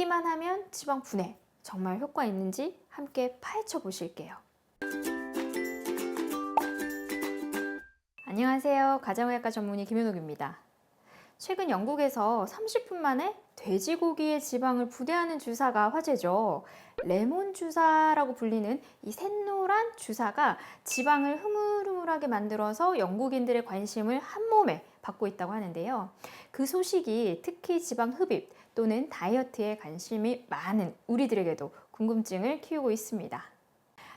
받기만 하면 지방 분해 정말 효과 있는지 함께 파헤쳐 보실게요. 안녕하세요. 가정의학과 전문의 김현옥입니다. 최근 영국에서 30분 만에 돼지고기의 지방을 분해하는 주사가 화제죠. 레몬 주사라고 불리는 이 샛노란 주사가 지방을 흐물흐물하게 만들어서 영국인들의 관심을 한 몸에 받고 있다고 하는데요. 그 소식이 특히 지방 흡입 또는 다이어트에 관심이 많은 우리들에게도 궁금증을 키우고 있습니다.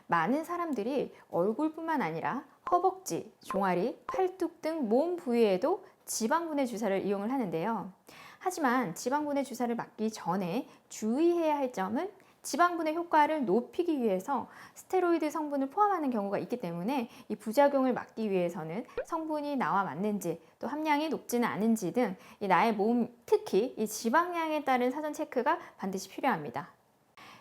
많은 사람들이 얼굴뿐만 아니라 허벅지, 종아리, 팔뚝 등 몸 부위에도 지방분해 주사를 이용을 하는데요. 하지만 지방분해 주사를 맞기 전에 주의해야 할 점은 지방분해 효과를 높이기 위해서 스테로이드 성분을 포함하는 경우가 있기 때문에 이 부작용을 막기 위해서는 성분이 나와 맞는지 또 함량이 높지는 않은지 등이 나의 몸 특히 이 지방량에 따른 사전 체크가 반드시 필요합니다.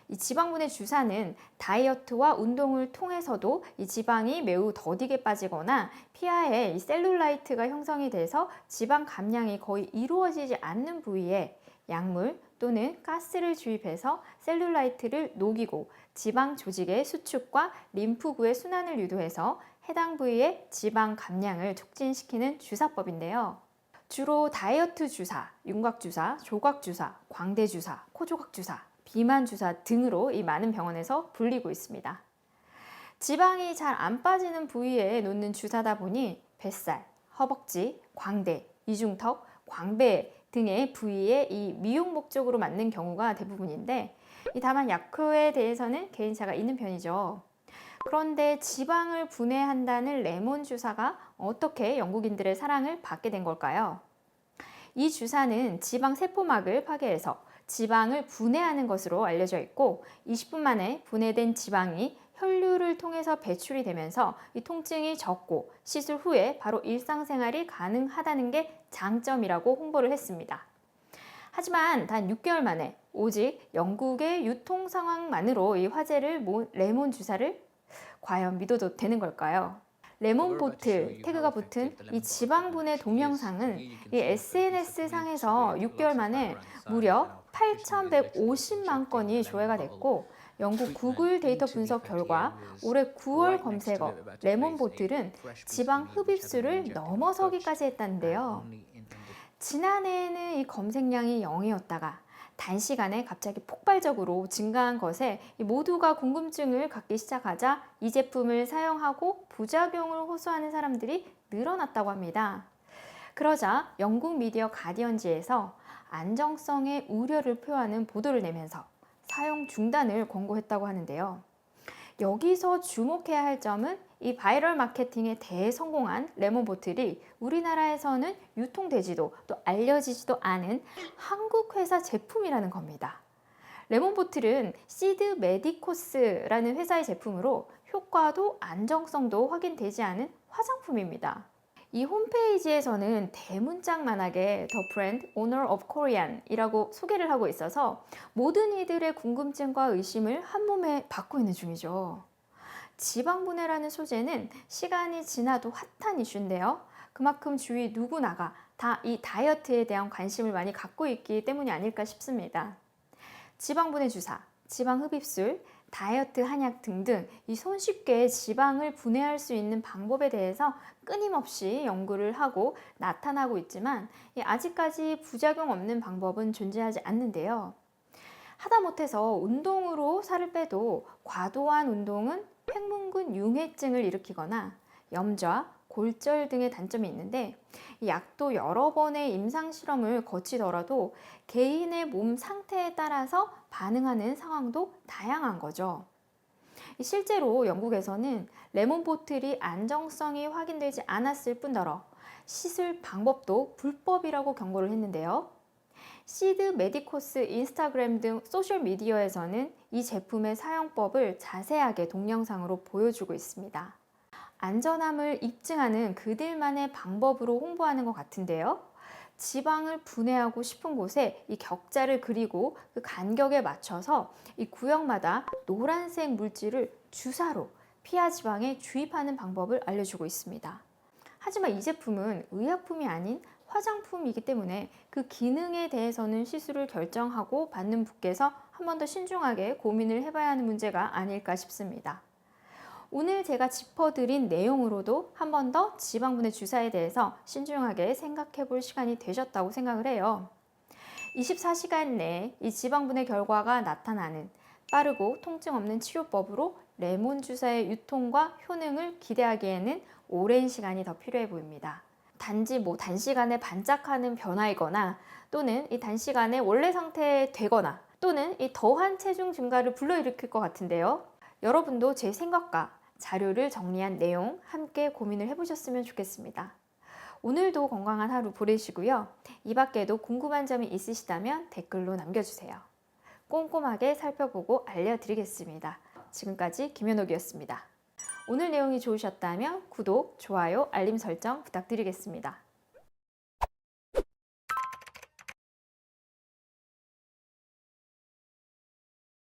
이 지방분해 주사는 다이어트와 운동을 통해서도 이 지방이 매우 더디게 빠지거나 피하에 이 셀룰라이트가 형성이 돼서 지방 감량이 거의 이루어지지 않는 부위에 약물 또는 가스를 주입해서 셀룰라이트를 녹이고 지방 조직의 수축과 림프구의 순환을 유도해서 해당 부위의 지방 감량을 촉진시키는 주사법인데요. 주로 다이어트 주사, 윤곽 주사, 조각 주사, 광대 주사, 코조각 주사, 비만 주사 등으로 이 많은 병원에서 불리고 있습니다. 지방이 잘 안 빠지는 부위에 놓는 주사다 보니 뱃살, 허벅지, 광대, 이중턱, 광배 등의 부위에 이 미용 목적으로 맞는 경우가 대부분인데 이 다만 약효에 대해서는 개인차가 있는 편이죠. 그런데 지방을 분해한다는 레몬 주사가 어떻게 영국인들의 사랑을 받게 된 걸까요? 이 주사는 지방 세포막을 파괴해서 지방을 분해하는 것으로 알려져 있고 20분 만에 분해된 지방이 혈류를 통해서 배출이 되면서 이 통증이 적고 시술 후에 바로 일상생활이 가능하다는 게 장점이라고 홍보를 했습니다. 하지만 단 6개월 만에 오직 영국의 유통 상황만으로 이 화제를 레몬 주사를 과연 믿어도 되는 걸까요? 레몬 보틀 태그가 붙은 이 지방분해 동영상은 이 SNS 상에서 6개월 만에 무려 8,150만 건이 조회가 됐고 영국 구글 데이터 분석 결과 올해 9월 검색어 레몬 보틀은 지방 흡입수를 넘어서기까지 했다는데요. 지난해에는 이 검색량이 0이었다가 단시간에 갑자기 폭발적으로 증가한 것에 모두가 궁금증을 갖기 시작하자 이 제품을 사용하고 부작용을 호소하는 사람들이 늘어났다고 합니다. 그러자 영국 미디어 가디언지에서 안정성의 우려를 표하는 보도를 내면서 사용 중단을 권고했다고 하는데요. 여기서 주목해야 할 점은 이 바이럴 마케팅에 대성공한 레몬 보틀이 우리나라에서는 유통되지도 또 알려지지도 않은 한국 회사 제품이라는 겁니다. 레몬 보틀은 시드 메디코스라는 회사의 제품으로 효과도 안정성도 확인되지 않은 화장품입니다. 이 홈페이지에서는 대문짝만하게 The Brand Owner of Korean 이라고 소개를 하고 있어서 모든 이들의 궁금증과 의심을 한 몸에 받고 있는 중이죠. 지방분해라는 소재는 시간이 지나도 핫한 이슈인데요. 그만큼 주위 누구나가 다 이 다이어트에 대한 관심을 많이 갖고 있기 때문이 아닐까 싶습니다. 지방분해 주사, 지방 흡입술, 다이어트 한약 등등 이 손쉽게 지방을 분해할 수 있는 방법에 대해서 끊임없이 연구를 하고 나타나고 있지만 아직까지 부작용 없는 방법은 존재하지 않는데요. 하다못해서 운동으로 살을 빼도 과도한 운동은 횡문근 융해증을 일으키거나 염좌, 골절 등의 단점이 있는데 이 약도 여러 번의 임상 실험을 거치더라도 개인의 몸 상태에 따라서 반응하는 상황도 다양한 거죠. 실제로 영국에서는 레몬 보틀이 안정성이 확인되지 않았을 뿐더러 시술 방법도 불법이라고 경고를 했는데요. 시드 메디코스 인스타그램 등 소셜미디어에서는 이 제품의 사용법을 자세하게 동영상으로 보여주고 있습니다. 안전함을 입증하는 그들만의 방법으로 홍보하는 것 같은데요. 지방을 분해하고 싶은 곳에 이 격자를 그리고 그 간격에 맞춰서 이 구역마다 노란색 물질을 주사로 피하 지방에 주입하는 방법을 알려주고 있습니다. 하지만 이 제품은 의약품이 아닌 화장품이기 때문에 그 기능에 대해서는 시술을 결정하고 받는 분께서 한 번 더 신중하게 고민을 해봐야 하는 문제가 아닐까 싶습니다. 오늘 제가 짚어드린 내용으로도 한 번 더 지방분해 주사에 대해서 신중하게 생각해 볼 시간이 되셨다고 생각을 해요. 24시간 내에 이 지방분해 결과가 나타나는 빠르고 통증 없는 치료법으로 레몬 주사의 유통과 효능을 기대하기에는 오랜 시간이 더 필요해 보입니다. 단지 뭐 단시간에 반짝하는 변화이거나 또는 이 단시간에 원래 상태에 되거나 또는 이 더한 체중 증가를 불러일으킬 것 같은데요. 여러분도 제 생각과 자료를 정리한 내용 함께 고민을 해보셨으면 좋겠습니다. 오늘도 건강한 하루 보내시고요. 이 밖에도 궁금한 점이 있으시다면 댓글로 남겨주세요. 꼼꼼하게 살펴보고 알려드리겠습니다. 지금까지 김현옥이었습니다. 오늘 내용이 좋으셨다면 구독, 좋아요, 알림 설정 부탁드리겠습니다.